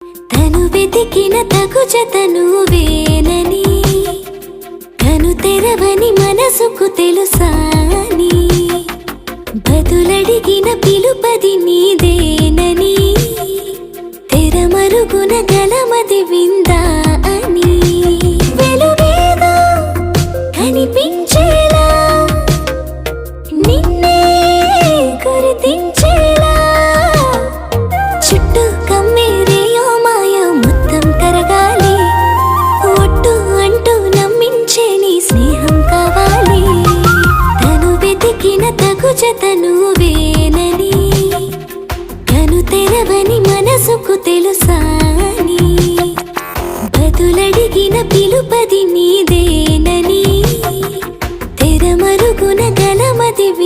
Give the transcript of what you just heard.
తను వెతికిన తగు జతనువేనని తను తెరవని మనసుకు తెలుసాని బదులడిగిన పిలుపది నీదేనని తెరమరుగున గలమది విందా అని. కనిపించేలా నిన్నే గురితింగ్ అర్హతను వేనని తను తెలవని మనసుకు తెలుసాని బదులడిగిన పిలుపది నీదేనని తెరమరుగున గలమదివి